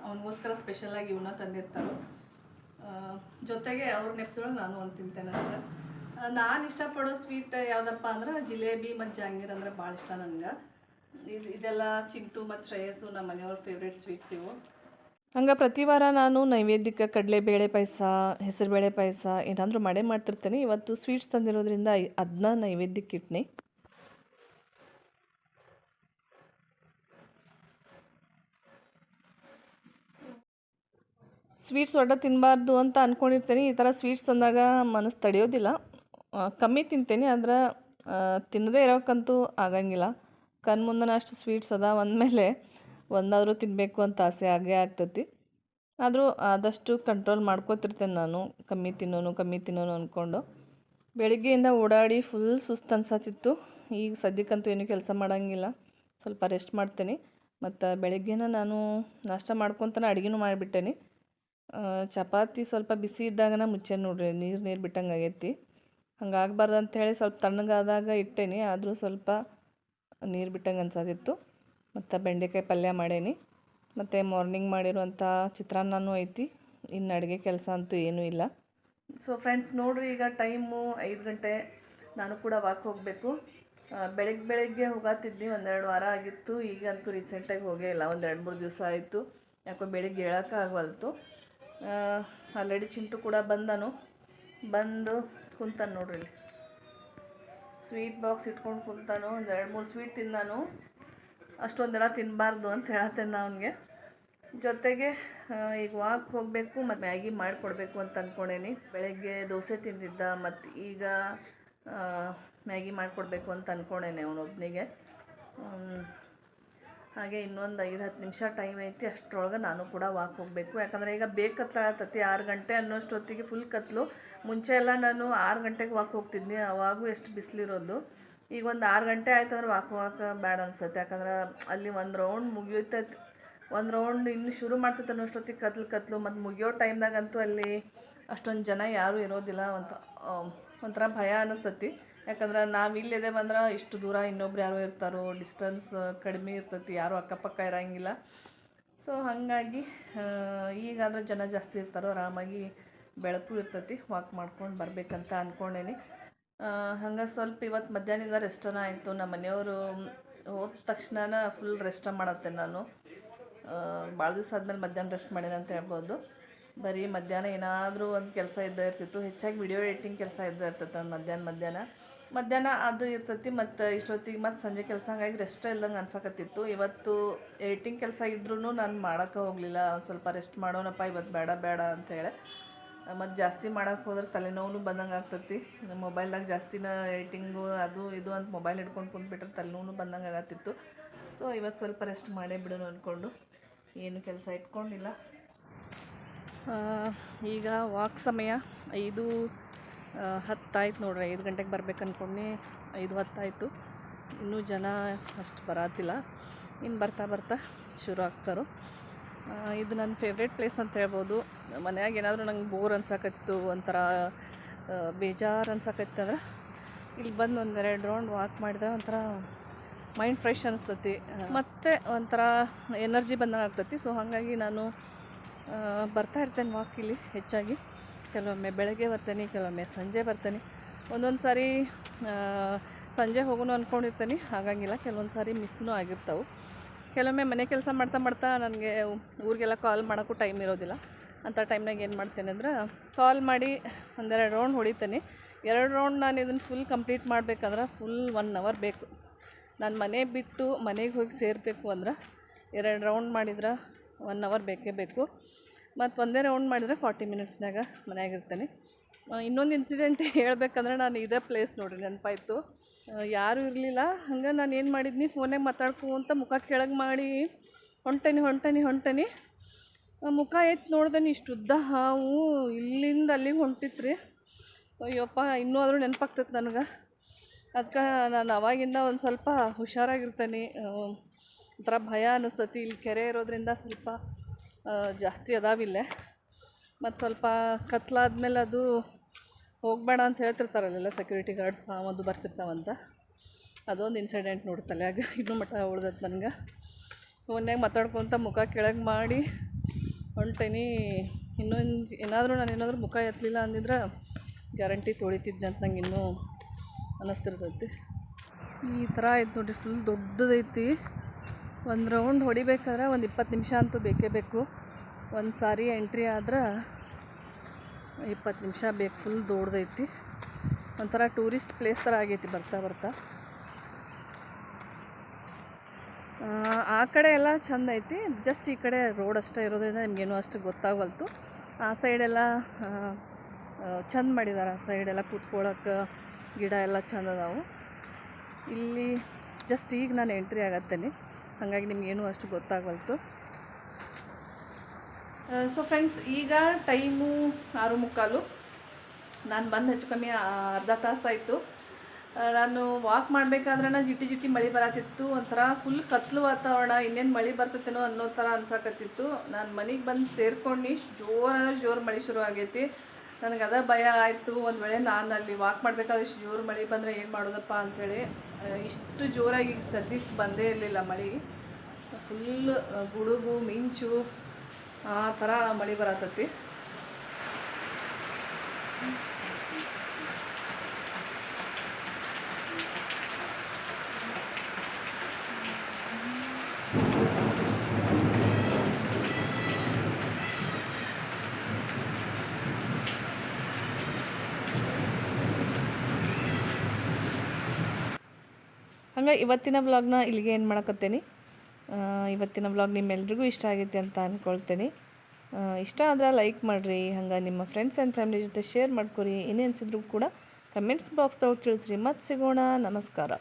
ಅವನಿಗೋಸ್ಕರ ಸ್ಪೆಷಲಾಗಿ ಇವನ್ನ ತಂದಿರ್ತಾರೆ. ಜೊತೆಗೆ ಅವ್ರ ನೆಪ್ತೊಳಗೆ ನಾನು ಒಂದು ತಿಂತೇನೆ ಅಷ್ಟೆ ನಾನು ಇಷ್ಟಪಡೋ ಸ್ವೀಟ್ ಯಾವುದಪ್ಪ ಅಂದ್ರೆ ಜಿಲೇಬಿ ಮತ್ತು ಜಹಾಂಗೀರ್ ಅಂದ್ರೆ ಭಾಳ ಇಷ್ಟ ನನಗೆ. ಇದು, ಇದೆಲ್ಲ ಚಿಂಟು ಮತ್ತು ಶ್ರೇಯಸ್ಸು ನಮ್ಮ ಮನೆಯವ್ರ ಫೇವ್ರೇಟ್ ಸ್ವೀಟ್ಸ್ ಇವು. ಹಂಗೆ ಪ್ರತಿ ವಾರ ನಾನು ನೈವೇದ್ಯಕ್ಕೆ ಕಡಲೆಬೇಳೆ ಪಾಯಸ, ಹೆಸರುಬೇಳೆ ಪಾಯಸ ಏನಾದರೂ ಮಾಡೇ ಮಾಡ್ತಿರ್ತೇನೆ. ಇವತ್ತು ಸ್ವೀಟ್ಸ್ ತಂದಿರೋದ್ರಿಂದ ಅದನ್ನ ನೈವೇದ್ಯಕ್ಕೆ ಇಟ್ನಿ. ಸ್ವೀಟ್ಸ್ ಒಡ್ಡ ತಿನ್ನಬಾರ್ದು ಅಂತ ಅಂದ್ಕೊಂಡಿರ್ತೀನಿ ಈ ಥರ ಸ್ವೀಟ್ಸ್ ತಂದಾಗ ಮನಸ್ಸು ತಡೆಯೋದಿಲ್ಲ. ಕಮ್ಮಿ ತಿಂತೇನೆ, ಆದ್ರೆ ತಿನ್ನದೇ ಇರೋಕ್ಕಂತೂ ಆಗಂಗಿಲ್ಲ. ಕಣ್ಮುಂದನ ಅಷ್ಟು ಸ್ವೀಟ್ಸ್ ಅದ ಅಂದಮೇಲೆ ಒಂದಾದರೂ ತಿನ್ನಬೇಕು ಅಂತ ಆಸೆ ಆಗೇ ಆಗ್ತೈತಿ. ಆದರೂ ಆದಷ್ಟು ಕಂಟ್ರೋಲ್ ಮಾಡ್ಕೋತಿರ್ತೇನೆ ನಾನು. ಕಮ್ಮಿ ತಿನ್ನೋನು ಕಮ್ಮಿ ತಿನ್ನೋನು ಅಂದ್ಕೊಂಡು ಬೆಳಿಗ್ಗೆಯಿಂದ ಓಡಾಡಿ ಫುಲ್ ಸುಸ್ತು ಅನ್ಸತ್ತಿತ್ತು ಈಗ ಸದ್ಯಕ್ಕಂತೂ ಏನೂ ಕೆಲಸ ಮಾಡೋಂಗಿಲ್ಲ. ಸ್ವಲ್ಪ ರೆಸ್ಟ್ ಮಾಡ್ತೇನೆ. ಮತ್ತು ಬೆಳಗ್ಗೆನ ನಾನು ನಾಷ್ಟ ಮಾಡ್ಕೊತಾನೆ ಅಡುಗೆನೂ ಮಾಡಿಬಿಟ್ಟೇನಿ. ಚಪಾತಿ ಸ್ವಲ್ಪ ಬಿಸಿ ಇದ್ದಾಗನ ಮುಚ್ಚೆ ನೋಡ್ರಿ, ನೀರು ನೀರು ಬಿಟ್ಟಂಗೆ ಆಗೈತಿ. ಹಂಗಾಗಬಾರ್ದು ಅಂಥೇಳಿ ಸ್ವಲ್ಪ ತಣ್ಣಗಾದಾಗ ಇಟ್ಟೇನಿ, ಆದರೂ ಸ್ವಲ್ಪ ನೀರು ಬಿಟ್ಟಂಗೆ ಅನ್ಸೋದಿತ್ತು. ಮತ್ತು ಬೆಂಡೆಕಾಯಿ ಪಲ್ಯ ಮಾಡೇನಿ. ಮತ್ತು ಮಾರ್ನಿಂಗ್ ಮಾಡಿರುವಂಥ ಚಿತ್ರಾನ್ನನೂ ಐತಿ ಇನ್ನು ಅಡುಗೆ ಕೆಲಸ ಅಂತೂ ಏನೂ ಇಲ್ಲ. ಸೊ ಫ್ರೆಂಡ್ಸ್ ನೋಡ್ರಿ ಈಗ ಟೈಮು ಐದು ಗಂಟೆ, ನಾನು ಕೂಡ ವಾಕ್ ಹೋಗಬೇಕು. ಬೆಳಗ್ಗೆ ಬೆಳಗ್ಗೆ ಹೋಗತ್ತಿದ್ನಿ ಒಂದೆರಡು ವಾರ ಆಗಿತ್ತು. ಈಗಂತೂ ರೀಸೆಂಟಾಗಿ ಹೋಗೇ ಇಲ್ಲ ಒಂದು ಎರಡು ಮೂರು ದಿವಸ ಆಯಿತು. ಯಾಕೋ ಬೆಳಿಗ್ಗೆ ಹೇಳೋಕ್ಕಾಗವಲ್ತು ಆಲ್ರೆಡಿ ಚಿಂಟು ಕೂಡ ಬಂದನು. ಬಂದು ಕುಂತಾನು ನೋಡ್ರಿ ಇಲ್ಲಿ. ಸ್ವೀಟ್ ಬಾಕ್ಸ್ ಇಟ್ಕೊಂಡು ಕುಂತಾನು. ಒಂದು ಎರಡು ಮೂರು ಸ್ವೀಟ್ ತಿಂದಾನು. ಅಷ್ಟೊಂದೆಲ್ಲ ತಿನ್ನಬಾರ್ದು ಅಂತ ಹೇಳತ್ತೇನೆ ಅವನಿಗೆ. ಜೊತೆಗೆ ಈಗ ವಾಕ್ ಹೋಗಬೇಕು, ಮತ್ತು ಮ್ಯಾಗಿ ಮಾಡಿಕೊಡ್ಬೇಕು ಅಂತ ಅಂದ್ಕೊಂಡೇನಿ ಬೆಳಗ್ಗೆ ದೋಸೆ ತಿಂದಿದ್ದ, ಮತ್ತು ಈಗ ಮ್ಯಾಗಿ ಮಾಡಿಕೊಡ್ಬೇಕು ಅಂತ ಅಂದ್ಕೊಂಡೇನೆ ಅವನೊಬ್ಬನಿಗೆ ಹಾಗೆ ಇನ್ನೊಂದು ಐದು ಹತ್ತು ನಿಮಿಷ ಟೈಮ್ ಐತಿ, ಅಷ್ಟರೊಳಗೆ ನಾನು ಕೂಡ ವಾಕ್ ಹೋಗಬೇಕು. ಯಾಕಂದರೆ ಈಗ ಬೇಕತ್ತಾಗತ್ತತಿ ಆರು ಗಂಟೆ ಅನ್ನೋಷ್ಟೊತ್ತಿಗೆ ಫುಲ್ ಕತ್ತಲು ಮುಂಚೆ ಎಲ್ಲ ನಾನು ಆರು ಗಂಟೆಗೆ ವಾಕ್ ಹೋಗ್ತಿದ್ನಿ, ಅವಾಗೂ ಎಷ್ಟು ಬಿಸಿಲಿರೋದು. ಈಗ ಒಂದು ಆರು ಗಂಟೆ ಆಯ್ತು ಅಂದ್ರೆ ವಾಕ್ ಹೋಗಕ್ಕೆ ಬೇಡ ಅನ್ಸುತ್ತೆ. ಯಾಕಂದ್ರೆ ಅಲ್ಲಿ ಒಂದು ರೌಂಡ್ ಮುಗಿಯುತ್ತೈತಿ. ಒಂದು ರೌಂಡ್ ಇನ್ನು ಶುರು ಮಾಡ್ತೈತೆ ಅನ್ನೋಷ್ಟೊತ್ತಿಗೆ ಕತ್ಲು ಕತ್ಲು. ಮತ್ತು ಮುಗಿಯೋ ಟೈಮ್ದಾಗಂತೂ ಅಲ್ಲಿ ಅಷ್ಟೊಂದು ಜನ ಯಾರೂ ಇರೋದಿಲ್ಲ. ಅಂತ ಒಂಥರ ಭಯ ಅನ್ನಿಸ್ತತಿ ಯಾಕಂದ್ರೆ ನಾವು ಇಲ್ಲದೆ ಬಂದ್ರೆ ಇಷ್ಟು ದೂರ ಇನ್ನೊಬ್ರು ಯಾರೋ ಇರ್ತಾರೋ ಡಿಸ್ಟೆನ್ಸ್ ಕಡಿಮೆ ಇರ್ತೈತಿ, ಯಾರೂ ಅಕ್ಕಪಕ್ಕ ಇರೋಂಗಿಲ್ಲ. ಸೊ ಹಾಗಾಗಿ ಈಗಾದ್ರೆ ಜನ ಜಾಸ್ತಿ ಇರ್ತಾರೋ, ಆರಾಮಾಗಿ ಬೆಳಕು ಇರ್ತೈತಿ ವಾಕ್ ಮಾಡ್ಕೊಂಡು ಬರಬೇಕಂತ ಅಂದ್ಕೊಂಡೇನಿ ಹಂಗೆ ಸ್ವಲ್ಪ ಇವತ್ತು ಮಧ್ಯಾಹ್ನದಿಂದ ರೆಸ್ಟನ ಆಯಿತು. ನಮ್ಮ ಮನೆಯವರು ಹೋದ ತಕ್ಷಣ ಫುಲ್ ರೆಸ್ಟ್ ಮಾಡತ್ತೆ ನಾನು. ಭಾಳ ದಿವಸ ಆದಮೇಲೆ ಮಧ್ಯಾಹ್ನ ರೆಸ್ಟ್ ಮಾಡೇನೆ ಅಂತ ಹೇಳ್ಬೋದು. ಬರೀ ಮಧ್ಯಾಹ್ನ ಏನಾದರೂ ಒಂದು ಕೆಲಸ ಇದ್ದೇ ಇರ್ತಿತ್ತು. ಹೆಚ್ಚಾಗಿ ವಿಡಿಯೋ ಎಡಿಟಿಂಗ್ ಕೆಲಸ ಇದ್ದೇ ಇರ್ತೈತೆ ಮಧ್ಯಾಹ್ನ ಮಧ್ಯಾಹ್ನ. ಮಧ್ಯಾಹ್ನ ಅದು ಇರ್ತೈತಿ ಮತ್ತು ಇಷ್ಟೊತ್ತಿಗೆ ಮತ್ತು ಸಂಜೆ ಕೆಲಸ, ಹಂಗಾಗಿ ರೆಸ್ಟ್ ಇಲ್ಲಂಗೆ ಅನ್ಸಕತ್ತಿತ್ತು. ಇವತ್ತು ಎಡಿಟಿಂಗ್ ಕೆಲಸ ಇದ್ರೂ ನಾನು ಮಾಡೋಕ್ಕೆ ಹೋಗಲಿಲ್ಲ. ಒಂದು ಸ್ವಲ್ಪ ರೆಸ್ಟ್ ಮಾಡೋಣಪ್ಪ, ಇವತ್ತು ಬೇಡ ಬೇಡ ಅಂತೇಳಿ ಮತ್ತು ಜಾಸ್ತಿ ಮಾಡೋಕ್ಕೆ ಹೋದ್ರೆ ತಲೆನೋವು ಬಂದಂಗೆ ಆಗ್ತೈತಿ. ಮೊಬೈಲ್ದಾಗ ಜಾಸ್ತಿನ ಎಡಿಟಿಂಗು ಅದು ಇದು ಅಂತ ಮೊಬೈಲ್ ಹಿಡ್ಕೊಂಡು ಕುಂತ್ಬಿಟ್ರೆ ತಲೆನೋವು ಬಂದಂಗೆ ಆಗತ್ತಿತ್ತು. ಸೊ ಇವತ್ತು ಸ್ವಲ್ಪ ರೆಸ್ಟ್ ಮಾಡೇ ಬಿಡೋಣ ಅಂದ್ಕೊಂಡು ಏನು ಕೆಲಸ ಇಟ್ಕೊಂಡಿಲ್ಲ. ಈಗ ವಾಕ್ ಸಮಯ ಐದು ಹತ್ತಾಯ್ತು ನೋಡ್ರಿ, ಐದು ಗಂಟೆಗೆ ಬರ್ಬೇಕು ಅಂದ್ಕೊಂಡು ಐದು ಹತ್ತಾಯಿತು. ಇನ್ನೂ ಜನ ಅಷ್ಟು ಬರಾತಿಲ್ಲ. ಇನ್ನು ಬರ್ತಾ ಬರ್ತಾ ಶುರು ಆಗ್ತಾರೋ. ಇದು ನನ್ನ ಫೇವ್ರೇಟ್ ಪ್ಲೇಸ್ ಅಂತ ಹೇಳ್ಬೋದು. ಮನೆಯಾಗ ಏನಾದರೂ ನಂಗೆ ಬೋರ್ ಅನ್ಸಕತ್ತಿತ್ತು, ಒಂಥರ ಬೇಜಾರು ಅನ್ಸಕತ್ತಿತ್ತು ಅಂದ್ರೆ ಇಲ್ಲಿ ಬಂದು ಒಂದೆರಡು ರೌಂಡ್ ವಾಕ್ ಮಾಡಿದ್ರೆ ಒಂಥರ ಮೈಂಡ್ ಫ್ರೆಶ್ ಅನಿಸ್ತತಿ. ಮತ್ತು ಒಂಥರ ಎನರ್ಜಿ ಬಂದಂಗೆ ಆಗ್ತತಿ ಸೊ ಹಾಗಾಗಿ ನಾನು ಬರ್ತಾ ಇರ್ತೇನೆ ವಾಕ್ ಇಲ್ಲಿ ಹೆಚ್ಚಾಗಿ. ಕೆಲವೊಮ್ಮೆ ಬೆಳಗ್ಗೆ ಬರ್ತೇನೆ, ಕೆಲವೊಮ್ಮೆ ಸಂಜೆ ಬರ್ತೇನೆ. ಒಂದೊಂದು ಸಾರಿ ಸಂಜೆ ಹೋಗೋನು ಅಂದ್ಕೊಂಡಿರ್ತೀನಿ ಹಾಗಂಗಿಲ್ಲ, ಕೆಲವೊಂದು ಸಾರಿ ಮಿಸ್ನೂ ಆಗಿರ್ತಾವೆ. ಕೆಲವೊಮ್ಮೆ ಮನೆ ಕೆಲಸ ಮಾಡ್ತಾ ಮಾಡ್ತಾ ನನಗೆ ಊರಿಗೆಲ್ಲ ಕಾಲ್ ಮಾಡೋಕ್ಕೂ ಟೈಮ್ ಇರೋದಿಲ್ಲ. ಅಂಥ ಟೈಮ್ನಾಗ ಏನು ಮಾಡ್ತೇನೆ ಅಂದ್ರೆ ಕಾಲ್ ಮಾಡಿ ಒಂದೆರಡು ರೌಂಡ್ ಹೊಡಿತೇನೆ. ಎರಡು ರೌಂಡ್ ನಾನು ಇದನ್ನು ಫುಲ್ ಕಂಪ್ಲೀಟ್ ಮಾಡಬೇಕಂದ್ರೆ ಫುಲ್ ಒನ್ ಅವರ್ ಬೇಕು. ನಾನು ಮನೆ ಬಿಟ್ಟು ಮನೆಗೆ ಹೋಗಿ ಸೇರಬೇಕು ಅಂದ್ರೆ ಎರಡು ರೌಂಡ್ ಮಾಡಿದ್ರೆ ಒನ್ ಅವರ್ ಬೇಕೇ ಬೇಕು. ಮತ್ತು ಒಂದೇ ರೌಂಡ್ ಮಾಡಿದ್ರೆ ಫಾರ್ಟಿ ಮಿನಿಟ್ಸ್ನಾಗ ಮನೆಯಾಗಿರ್ತೇನೆ ಇನ್ನೊಂದು ಇನ್ಸಿಡೆಂಟ್ ಹೇಳ್ಬೇಕಂದ್ರೆ ನಾನು ಇದೇ ಪ್ಲೇಸ್ ನೋಡ್ರಿ ನೆನಪಾಯ್ತು. ಯಾರೂ ಇರಲಿಲ್ಲ. ಹಂಗೆ ನಾನು ಏನು ಮಾಡಿದ್ನಿ ಫೋನಾಗ ಮಾತಾಡ್ಕೊಂತ ಮುಖ ಕೆಳಗೆ ಮಾಡಿ ಹೊಂಟೇನಿ ಹೊಂಟೇನಿ ಹೊಂಟೇನಿ. ಮುಖ ಎತ್ತು ನೋಡ್ದೇನೆ ಇಷ್ಟು ಉದ್ದ ಹಾವು, ಇಲ್ಲಿಂದ ಅಲ್ಲಿಗೆ ಹೊಂಟಿತ್ರಿ. ಅಯ್ಯಪ್ಪ, ಇನ್ನೂ ಆದರೂ ನೆನಪಾಗ್ತೈತೆ ನನಗೆ. ಅದಕ್ಕೆ ನಾನು ಅವಾಗಿಂದ ಒಂದು ಸ್ವಲ್ಪ ಹುಷಾರಾಗಿರ್ತೇನೆ. ಒಂಥರ ಭಯ ಅನ್ನಿಸ್ತತಿ ಇಲ್ಲಿ ಕೆರೆ ಇರೋದ್ರಿಂದ ಸ್ವಲ್ಪ ಜಾಸ್ತಿ ಅದಾವಿಲ್ಲೇ ಮತ್ತು ಸ್ವಲ್ಪ ಕತ್ಲಾದ್ಮೇಲೆ ಅದು ಹೋಗಬೇಡ ಅಂತ ಹೇಳ್ತಿರ್ತಾರಲ್ಲೆಲ್ಲ ಸೆಕ್ಯೂರಿಟಿ ಗಾರ್ಡ್ಸ್ ಒಂದು ಬರ್ತಿರ್ತಾವಂತ. ಅದೊಂದು ಇನ್ಸಿಡೆಂಟ್ ನೋಡಿ ಆಗ ಇನ್ನೂ ಮಟ್ಟ ಉಳ್ದೈತೆ ನನಗೆ. ಫೋನ್ಯಾಗ ಮಾತಾಡ್ಕೊತ ಮುಖ ಕೆಳಗೆ ಮಾಡಿ ಹೊಂಟೇನಿ. ಇನ್ನೊಂದು ಏನಾದರೂ ನಾನು ಏನಾದರೂ ಮುಖ ಎತ್ತಲಿಲ್ಲ ಅಂದಿದ್ರೆ ಗ್ಯಾರಂಟಿ ತೊಳಿತಿದ್ದೆ ಅಂತ ನಂಗೆ ಇನ್ನೂ ಅನ್ನಿಸ್ತಿರ್ತೈತಿ ಈ ಥರ ಆಯ್ತು ನೋಡಿರಿ ಫುಲ್ ದೊಡ್ಡದೈತಿ. ಒಂದು ರೌಂಡ್ ಹೊಡಿಬೇಕಾದ್ರೆ ಒಂದು ಇಪ್ಪತ್ತು ನಿಮಿಷ ಅಂತೂ ಬೇಕೇ ಬೇಕು. ಒಂದು ಸಾರಿ ಎಂಟ್ರಿ ಆದ್ರೆ ಇಪ್ಪತ್ತು ನಿಮಿಷ ಬೇಕು ಫುಲ್ ದೊಡ್ಡದೈತಿ. ಒಂಥರ ಟೂರಿಸ್ಟ್ ಪ್ಲೇಸ್ ಥರ ಆಗೈತಿ ಬರ್ತಾ ಬರ್ತಾ. ಆ, ಕಡೆ ಎಲ್ಲ ಚಂದ ಐತಿ. ಜಸ್ಟ್ ಈ ಕಡೆ ರೋಡ್ ಅಷ್ಟೇ ಇರೋದ್ರಿಂದ ನಿಮಗೇನು ಅಷ್ಟು ಗೊತ್ತಾಗವಲ್ತು. ಆ ಸೈಡೆಲ್ಲ ಚಂದ ಮಾಡಿದ್ದಾರೆ ಆ ಸೈಡೆಲ್ಲ ಕೂತ್ಕೊಳ್ಳೋಕೆ ಗಿಡ ಎಲ್ಲ ಚಂದ ಅದಾವು. ಇಲ್ಲಿ ಜಸ್ಟ್ ಈಗ ನಾನು ಎಂಟ್ರಿ ಆಗತ್ತೇನೆ. ಹಾಗಾಗಿ ನಿಮಗೇನು ಅಷ್ಟು ಗೊತ್ತಾಗಲ್ತು ಸೊ ಫ್ರೆಂಡ್ಸ್ ಈಗ ಟೈಮು ಆರು ಮುಕ್ಕಾಲು. ನಾನು ಬಂದು ಹೆಚ್ಚು ಕಮ್ಮಿ ಅರ್ಧ ತಾಸಾಯಿತು ನಾನು ವಾಕ್ ಮಾಡಬೇಕಾದ್ರೆ ಜಿಟ್ಟಿ ಜಿಟ್ಟಿ ಮಳೆ ಬರತ್ತಿತ್ತು ಒಂಥರ ಫುಲ್ ಕತ್ಲು ವಾತಾವರಣ, ಇನ್ನೇನು ಮಳೆ ಬರ್ತೈತೇನೋ ಅನ್ನೋ ಥರ ಅನ್ಸಕತ್ತಿತ್ತು. ನಾನು ಮನೆಗೆ ಬಂದು ಸೇರ್ಕೊಂಡು ಜೋರಾದ್ರೆ ಜೋರು ಮಳೆ ಶುರು ಆಗೈತಿ. ನನಗೆ ಅದ ಭಯ ಆಯಿತು. ಒಂದು ವೇಳೆ ನಾನು ಅಲ್ಲಿ ವಾಕ್ ಮಾಡಬೇಕಾದ್ರೆ ಇಷ್ಟು ಜೋರು ಮಳೆ ಬಂದರೆ ಏನು ಮಾಡೋದಪ್ಪ ಅಂಥೇಳಿ ಇಷ್ಟು ಜೋರಾಗಿ ಸದ್ಯಕ್ಕೆ ಬಂದೇ ಇರಲಿಲ್ಲ ಮಳೆ. ಫುಲ್ ಗುಡುಗು, ಮಿಂಚು, ಆ ಥರ ಮಳೆ ಬರತ್ತೈತಿ ಹಂಗೆ ಇವತ್ತಿನ ಬ್ಲಾಗ್ನ ಇಲ್ಲಿಗೆ ಏನು ಮಾಡಕತ್ತೇನೆ. ಇವತ್ತಿನ ಬ್ಲಾಗ್ ನಿಮ್ಮೆಲ್ರಿಗೂ ಇಷ್ಟ ಆಗೈತೆ ಅಂತ ಅಂದ್ಕೊಳ್ತೇನೆ ಇಷ್ಟ ಆದ್ರೆ ಲೈಕ್ ಮಾಡಿರಿ, ಹಂಗೆ ನಿಮ್ಮ ಫ್ರೆಂಡ್ಸ್ ಆ್ಯಂಡ್ ಫ್ಯಾಮಿಲಿ ಜೊತೆ ಶೇರ್ ಮಾಡ್ಕೊರಿ. ಏನೇ ಅನಿಸಿದ್ರು ಕೂಡ ಕಮೆಂಟ್ಸ್ ಬಾಕ್ಸ್ದಾಗ ತಿಳಿಸ್ರಿ. ಮತ್ತೆ ಸಿಗೋಣ. ನಮಸ್ಕಾರ.